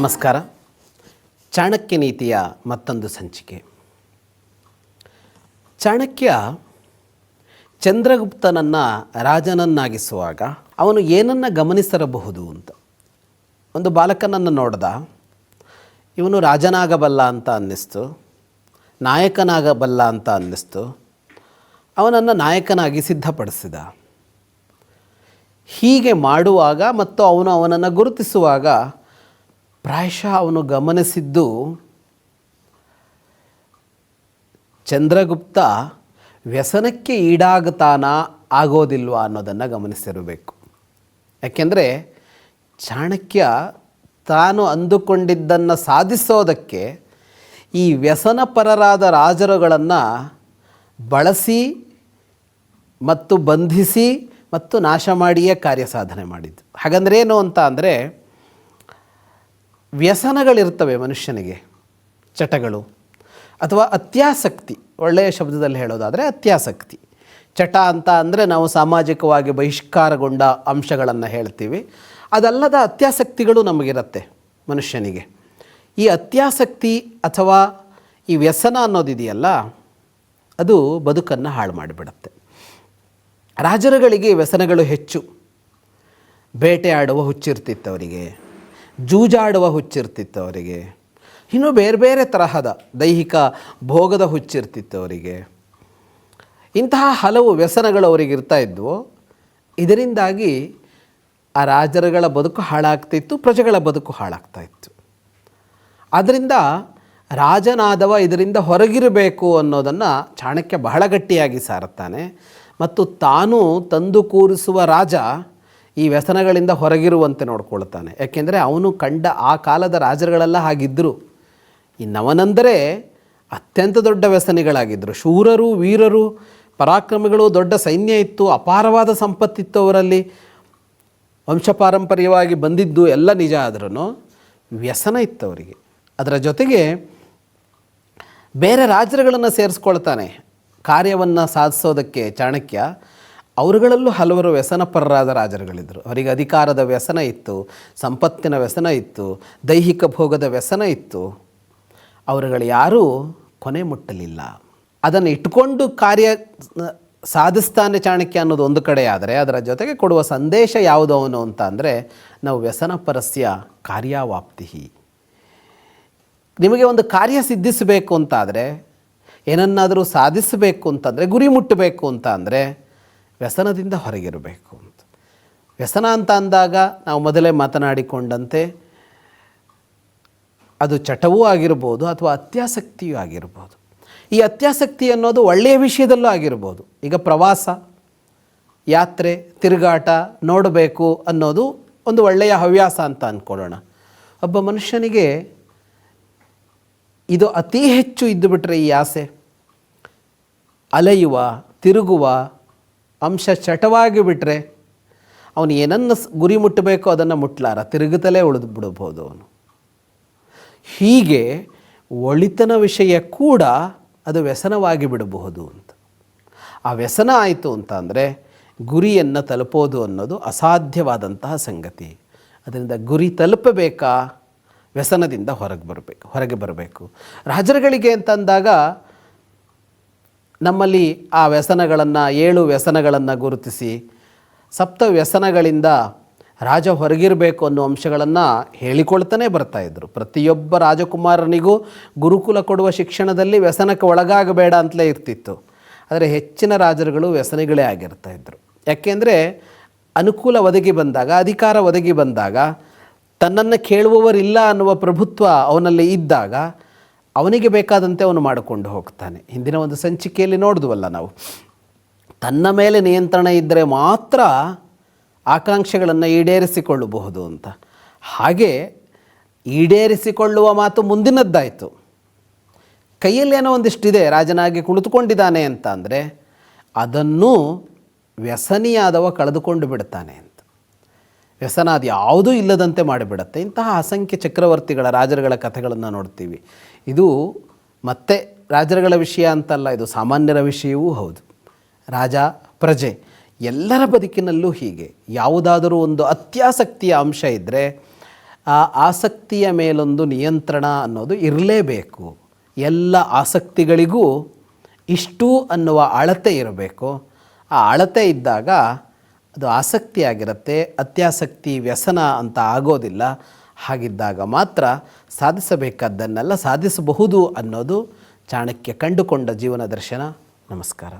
ನಮಸ್ಕಾರ. ಚಾಣಕ್ಯ ನೀತಿಯ ಮತ್ತೊಂದು ಸಂಚಿಕೆ. ಚಾಣಕ್ಯ ಚಂದ್ರಗುಪ್ತನನ್ನು ರಾಜನನ್ನಾಗಿಸುವಾಗ ಅವನು ಏನನ್ನು ಗಮನಿಸಿರಬಹುದು ಅಂತ. ಒಂದು ಬಾಲಕನನ್ನು ನೋಡ್ದ. ಇವನು ರಾಜನಾಗಬಲ್ಲ ಅಂತ ಅನ್ನಿಸ್ತು. ನಾಯಕನಾಗಬಲ್ಲ ಅಂತ ಅನ್ನಿಸ್ತು. ಅವನನ್ನು ನಾಯಕನಾಗಿ ಸಿದ್ಧಪಡಿಸಿದ. ಹೀಗೆ ಮಾಡುವಾಗ ಮತ್ತು ಅವನು ಅವನನ್ನು ಗುರುತಿಸುವಾಗ ಪ್ರಾಯಶಃ ಅವನು ಗಮನಿಸಿದ್ದು ಚಂದ್ರಗುಪ್ತ ವ್ಯಸನಕ್ಕೆ ಈಡಾಗುತ್ತಾನ ಆಗೋದಿಲ್ವಾ ಅನ್ನೋದನ್ನು ಗಮನಿಸಿರಬೇಕು. ಯಾಕೆಂದರೆ ಚಾಣಕ್ಯ ತಾನು ಅಂದುಕೊಂಡಿದ್ದನ್ನು ಸಾಧಿಸೋದಕ್ಕೆ ಈ ವ್ಯಸನಪರರಾದ ರಾಜರುಗಳನ್ನು ಬಳಸಿ ಮತ್ತು ಬಂಧಿಸಿ ಮತ್ತು ನಾಶ ಮಾಡಿಯೇ ಕಾರ್ಯ ಸಾಧನೆ ಮಾಡಿದ್ದು. ಹಾಗಂದ್ರೆ ಏನು ಅಂತ ಅಂದರೆ ವ್ಯಸನಗಳಿರ್ತವೆ ಮನುಷ್ಯನಿಗೆ, ಚಟಗಳು. ಅಥವಾ ಅತ್ಯಾಸಕ್ತಿ, ಒಳ್ಳೆಯ ಶಬ್ದದಲ್ಲಿ ಹೇಳೋದಾದರೆ ಅತ್ಯಾಸಕ್ತಿ. ಚಟ ಅಂತ ಅಂದರೆ ನಾವು ಸಾಮಾಜಿಕವಾಗಿ ಬಹಿಷ್ಕಾರಗೊಂಡ ಅಂಶಗಳನ್ನು ಹೇಳ್ತೀವಿ. ಅದಲ್ಲದ ಅತ್ಯಾಸಕ್ತಿಗಳು ನಮಗಿರುತ್ತೆ ಮನುಷ್ಯನಿಗೆ. ಈ ಅತ್ಯಾಸಕ್ತಿ ಅಥವಾ ಈ ವ್ಯಸನ ಅನ್ನೋದಿದೆಯಲ್ಲ, ಅದು ಬದುಕನ್ನು ಹಾಳು ಮಾಡಿಬಿಡುತ್ತೆ. ರಾಜರುಗಳಿಗೆ ವ್ಯಸನಗಳು ಹೆಚ್ಚು. ಬೇಟೆಯಾಡುವ ಹುಚ್ಚಿರ್ತಿತ್ತು ಅವರಿಗೆ. ಜೂಜಾಡುವ ಹುಚ್ಚಿರ್ತಿತ್ತು ಅವರಿಗೆ. ಇನ್ನೂ ಬೇರೆ ಬೇರೆ ತರಹದ ದೈಹಿಕ ಭೋಗದ ಹುಚ್ಚಿರ್ತಿತ್ತು ಅವರಿಗೆ. ಇಂತಹ ಹಲವು ವ್ಯಸನಗಳು ಅವರಿಗೆ ಇರ್ತಾ ಇದ್ವು. ಇದರಿಂದಾಗಿ ಆ ರಾಜರುಗಳ ಬದುಕು ಹಾಳಾಗ್ತಿತ್ತು, ಪ್ರಜೆಗಳ ಬದುಕು ಹಾಳಾಗ್ತಾ ಇತ್ತು. ಆದ್ದರಿಂದ ರಾಜನಾದವ ಇದರಿಂದ ಹೊರಗಿರಬೇಕು ಅನ್ನೋದನ್ನು ಚಾಣಕ್ಯ ಬಹಳ ಗಟ್ಟಿಯಾಗಿ ಸಾರುತ್ತಾನೆ. ಮತ್ತು ತಾನು ತಂದು ಕೂರಿಸುವ ರಾಜ ಈ ವ್ಯಸನಗಳಿಂದ ಹೊರಗಿರುವಂತೆ ನೋಡ್ಕೊಳ್ತಾನೆ. ಯಾಕೆಂದರೆ ಅವನು ಕಂಡ ಆ ಕಾಲದ ರಾಜರುಗಳೆಲ್ಲ ಹಾಗಿದ್ದರು ಇನ್ನವನಂದರೆ ಅತ್ಯಂತ ದೊಡ್ಡ ವ್ಯಸನಿಗಳಾಗಿದ್ದರು ಶೂರರು, ವೀರರು, ಪರಾಕ್ರಮಿಗಳು, ದೊಡ್ಡ ಸೈನ್ಯ ಇತ್ತು, ಅಪಾರವಾದ ಸಂಪತ್ತಿತ್ತು ಅವರಲ್ಲಿ. ವಂಶಪಾರಂಪರ್ಯವಾಗಿ ಬಂದಿದ್ದು ಎಲ್ಲ ನಿಜ ಆದ್ರೂ ವ್ಯಸನ ಇತ್ತು ಅವರಿಗೆ. ಅದರ ಜೊತೆಗೆ ಬೇರೆ ರಾಜರುಗಳನ್ನು ಸೇರಿಸ್ಕೊಳ್ತಾನೆ. ಕಾರ್ಯವನ್ನು ಸಾಧಿಸೋದಕ್ಕೆ ಚಾಣಕ್ಯ ಅವರುಗಳಲ್ಲೂ ಹಲವರು ವ್ಯಸನಪರರಾದ ರಾಜರುಗಳಿದ್ದರು. ಅವರಿಗೆ ಅಧಿಕಾರದ ವ್ಯಸನ ಇತ್ತು, ಸಂಪತ್ತಿನ ವ್ಯಸನ ಇತ್ತು, ದೈಹಿಕ ಭೋಗದ ವ್ಯಸನ ಇತ್ತು. ಅವರುಗಳು ಯಾರೂ ಕೊನೆ ಮುಟ್ಟಲಿಲ್ಲ. ಅದನ್ನು ಇಟ್ಕೊಂಡು ಕಾರ್ಯ ಸಾಧಿಸ್ತಾನೆ ಚಾಣಕ್ಯ ಅನ್ನೋದು ಒಂದು ಕಡೆ ಆದರೆ, ಅದರ ಜೊತೆಗೆ ಕೊಡುವ ಸಂದೇಶ ಯಾವುದು ಅವನು ಅಂತ ಅಂದರೆ, ನಾವು ವ್ಯಸನ ಪರಸ್ಯ ಕಾರ್ಯವಾಪ್ತಿ ನಿಮಗೆ ಒಂದು ಕಾರ್ಯ ಸಿದ್ಧಿಸಬೇಕು ಅಂತಾದರೆ ಏನನ್ನಾದರೂ ಸಾಧಿಸಬೇಕು ಅಂತಂದರೆ ಗುರಿ ಮುಟ್ಟಬೇಕು ಅಂತ ಅಂದರೆ ವ್ಯಸನದಿಂದ ಹೊರಗಿರಬೇಕು ಅಂತ. ವ್ಯಸನ ಅಂತ ಅಂದಾಗ ನಾವು ಮೊದಲೇ ಮಾತನಾಡಿಕೊಂಡಂತೆ, ಅದು ಚಟವೂ ಆಗಿರ್ಬೋದು ಅಥವಾ ಅತ್ಯಾಸಕ್ತಿಯೂ ಆಗಿರ್ಬೋದು. ಈ ಅತ್ಯಾಸಕ್ತಿ ಅನ್ನೋದು ಒಳ್ಳೆಯ ವಿಷಯದಲ್ಲೂ ಆಗಿರ್ಬೋದು. ಈಗ ಪ್ರವಾಸ, ಯಾತ್ರೆ, ತಿರುಗಾಟ ನೋಡಬೇಕು ಅನ್ನೋದು ಒಂದು ಒಳ್ಳೆಯ ಹವ್ಯಾಸ ಅಂತ ಅಂದ್ಕೊಳ್ಳೋಣ ಒಬ್ಬ ಮನುಷ್ಯನಿಗೆ ಇದು ಅತಿ ಹೆಚ್ಚು ಇದ್ದುಬಿಟ್ರೆ ಈ ಆಸೆ. ಅಲೆಯುವ, ತಿರುಗುವ ಅಂಶ ಚಟವಾಗಿ ಬಿಟ್ಟರೆ ಅವನು ಏನನ್ನು ಗುರಿ ಮುಟ್ಟಬೇಕೋ ಅದನ್ನು ಮುಟ್ಲಾರ, ತಿರುಗುತ್ತಲೇ ಉಳಿದು ಬಿಡಬಹುದು ಅವನು. ಹೀಗೆ ಒಳಿತನ ವಿಷಯ ಕೂಡ ಅದು ವ್ಯಸನವಾಗಿ ಬಿಡಬಹುದು ಅಂತ. ಆ ವ್ಯಸನ ಆಯಿತು ಅಂತ ಅಂದರೆ ಗುರಿಯನ್ನು ತಲುಪೋದು ಅನ್ನೋದು ಅಸಾಧ್ಯವಾದಂತಹ ಸಂಗತಿ. ಅದರಿಂದ ಗುರಿ ತಲುಪಬೇಕಾ? ವ್ಯಸನದಿಂದ ಹೊರಗೆ ಬರಬೇಕು ಹೊರಗೆ ಬರಬೇಕು. ರಾಜರುಗಳಿಗೆ ಅಂತಂದಾಗ ನಮ್ಮಲ್ಲಿ ಆ ವ್ಯಸನಗಳನ್ನು, ಏಳು ವ್ಯಸನಗಳನ್ನು ಗುರುತಿಸಿ, ಸಪ್ತ ವ್ಯಸನಗಳಿಂದ ರಾಜ ಹೊರಗಿರಬೇಕು ಅನ್ನೋ ಅಂಶಗಳನ್ನು ಹೇಳಿಕೊಳ್ತಾನೆ ಬರ್ತಾಯಿದ್ರು ಪ್ರತಿಯೊಬ್ಬ ರಾಜಕುಮಾರನಿಗೂ ಗುರುಕುಲ ಕೊಡುವ ಶಿಕ್ಷಣದಲ್ಲಿ ವ್ಯಸನಕ್ಕೆ ಒಳಗಾಗಬೇಡ ಅಂತಲೇ ಇರ್ತಿತ್ತು. ಆದರೆ ಹೆಚ್ಚಿನ ರಾಜರುಗಳು ವ್ಯಸನಗಳೇ ಆಗಿರ್ತಾ ಇದ್ದರು ಯಾಕೆಂದರೆ ಅನುಕೂಲ ಒದಗಿ ಬಂದಾಗ, ಅಧಿಕಾರ ಒದಗಿ ಬಂದಾಗ, ತನ್ನನ್ನು ಕೇಳುವವರಿಲ್ಲ ಅನ್ನುವ ಪ್ರಭುತ್ವ ಅವನಲ್ಲಿ ಇದ್ದಾಗ ಅವನಿಗೆ ಬೇಕಾದಂತೆ ಅವನು ಮಾಡಿಕೊಂಡು ಹೋಗ್ತಾನೆ. ಹಿಂದಿನ ಒಂದು ಸಂಚಿಕೆಯಲ್ಲಿ ನೋಡಿದ್ವಲ್ಲ ನಾವು. ತನ್ನ ಮೇಲೆ ನಿಯಂತ್ರಣ ಇದ್ದರೆ ಮಾತ್ರ ಆಕಾಂಕ್ಷೆಗಳನ್ನು ಈಡೇರಿಸಿಕೊಳ್ಳಬಹುದು ಅಂತ. ಹಾಗೆ ಈಡೇರಿಸಿಕೊಳ್ಳುವ ಮಾತು ಮುಂದಿನದ್ದಾಯಿತು. ಕೈಯಲ್ಲಿ ಏನೋ ಒಂದಿಷ್ಟಿದೆ, ರಾಜನಾಗಿ ಕುಳಿತುಕೊಂಡಿದ್ದಾನೆ ಅಂತ ಅಂದರೆ ಅದನ್ನು ವ್ಯಸನಿಯಾದವ ಕಳೆದುಕೊಂಡು ಬಿಡ್ತಾನೆ ಅಂತ. ವ್ಯಸನ ಯಾವುದೂ ಇಲ್ಲದಂತೆ ಮಾಡಿಬಿಡುತ್ತೆ. ಇಂತಹ ಅಸಂಖ್ಯ ಚಕ್ರವರ್ತಿಗಳ, ರಾಜರುಗಳ ಕಥೆಗಳನ್ನು ನೋಡ್ತೀವಿ. ಇದು ಮತ್ತೆ ರಾಜರುಗಳ ವಿಷಯ ಅಂತಲ್ಲ, ಇದು ಸಾಮಾನ್ಯರ ವಿಷಯವೂ ಹೌದು. ರಾಜ, ಪ್ರಜೆ, ಎಲ್ಲರ ಬದುಕಿನಲ್ಲೂ ಹೀಗೆ. ಯಾವುದಾದರೂ ಒಂದು ಅತ್ಯಾಸಕ್ತಿಯ ಅಂಶ ಇದ್ದರೆ ಆ ಆಸಕ್ತಿಯ ಮೇಲೊಂದು ನಿಯಂತ್ರಣ ಅನ್ನೋದು ಇರಲೇಬೇಕು. ಎಲ್ಲ ಆಸಕ್ತಿಗಳಿಗೂ ಇಷ್ಟು ಅನ್ನುವ ಅಳತೆ ಇರಬೇಕು. ಆ ಅಳತೆ ಇದ್ದಾಗ ಅದು ಆಸಕ್ತಿಯಾಗಿರುತ್ತೆ ಅತ್ಯಾಸಕ್ತಿ, ವ್ಯಸನ ಅಂತ ಆಗೋದಿಲ್ಲ. ಹಾಗಿದ್ದಾಗ ಮಾತ್ರ ಸಾಧಿಸಬೇಕಾದ್ದನ್ನೆಲ್ಲ ಸಾಧಿಸಬಹುದು ಅನ್ನೋದು ಚಾಣಕ್ಯ ಕಂಡುಕೊಂಡ ಜೀವನ ದರ್ಶನ. ನಮಸ್ಕಾರ.